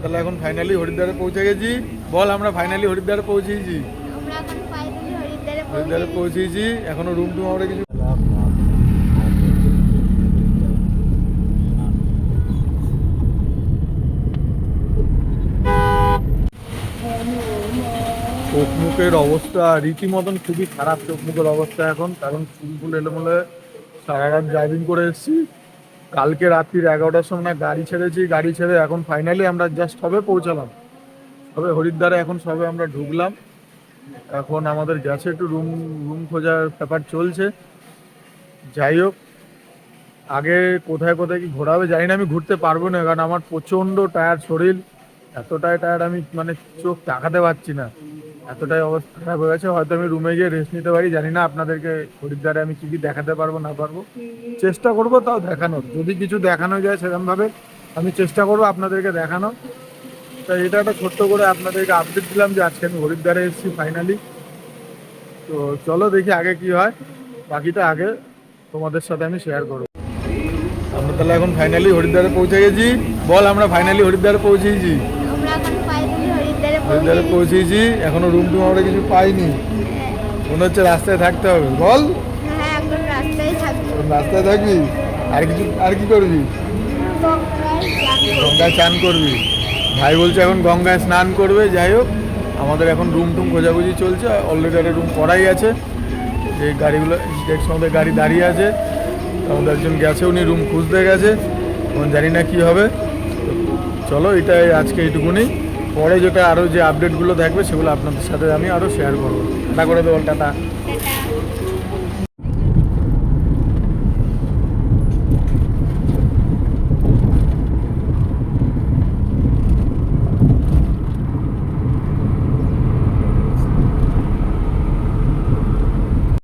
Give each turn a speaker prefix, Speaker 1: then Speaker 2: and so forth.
Speaker 1: তাহলে এখন ফাইনালি হরিদ্বারে পৌঁছে গেছি। বল আমরা ফাইনালি হরিদ্বারে পৌঁছেছি।
Speaker 2: হরিদ্বারে
Speaker 1: হরিদ্বারে পৌঁছেছি। এখনও রুম টুম আমরা কিছু চোখ মুখের অবস্থা রীতিমতন খুবই খারাপ চোখ মুখের অবস্থা এখন। কারণ চুল ফুল এলোমেলো সারা রাত ড্রাইভিং করে এসেছি। কালকে রাত্রির এগারোটার সময় গাড়ি ছেড়েছি গাড়ি ছেড়ে এখন ফাইনালি আমরা জাস্ট সবে পৌঁছালাম। সবে হরিদ্বারে এখন সবে আমরা ঢুকলাম। এখন আমাদের গেছে একটু রুম রুম খোঁজার ব্যাপার চলছে। যাই হোক, আগে কোথায় কোথায় কি ঘোরাবে জানি না, আমি ঘুরতে পারব না, কারণ আমার প্রচণ্ড টায়ার শরীর। এতটাই টায়ার আমি মানে চোখ তাকাতে পারছি না। এতটাই অবস্থা খারাপ হয়ে গেছে, হয়তো আমি রুমে গিয়ে রেস্ট নিতে পারি, জানি না আপনাদেরকে হরিদ্বারে আমি কি কি দেখাতে পারব, না পারব। চেষ্টা করব তাও দেখানোর, যদি কিছু দেখানো যায় সেরকমভাবে আমি চেষ্টা করব আপনাদেরকে দেখানো তাই এটা একটা ছোট্ট করে আপনাদেরকে আপডেট দিলাম যে আজকে আমি হরিদ্বারে এসেছি ফাইনালি তো চলো দেখি আগে কি হয়, বাকিটা আগে তোমাদের সাথে আমি শেয়ার করব। আমরা তাহলে এখন ফাইনালি হরিদ্বারে পৌঁছে গেছি। বল, আমরা ফাইনালি হরিদ্বারে পৌঁছেছি।
Speaker 2: হরিদ্বারে
Speaker 1: পৌঁছেছি এখনও রুম টুম আমরা কিছু পাইনি। মনে হচ্ছে রাস্তায় থাকতে হবে। বল।
Speaker 2: হ্যাঁ রাস্তায় থাকব?
Speaker 1: আর কিছু আর কি করবি? গঙ্গায় স্নান করবি। ভাই বলছে এখন গঙ্গায় স্নান করবে যাই হোক। আমাদের এখন রুম টুম খোঁজাখুঁজি চলছে অলরেডি একটা রুম করাই আছে। যে গাড়িগুলো ডেক্স আমাদের গাড়ি দাঁড়িয়ে আছে। আমাদের একজন গেছে উনি রুম খুঁজতে গেছে। এখন জানি না কী হবে। চলো এটাই আজকে এইটুকুনি পরে যেটা আরও যে আপডেটগুলো থাকবে সেগুলো আপনাদের সাথে আমি আরও শেয়ার করব। টাটা করে দেবো
Speaker 2: টাটা।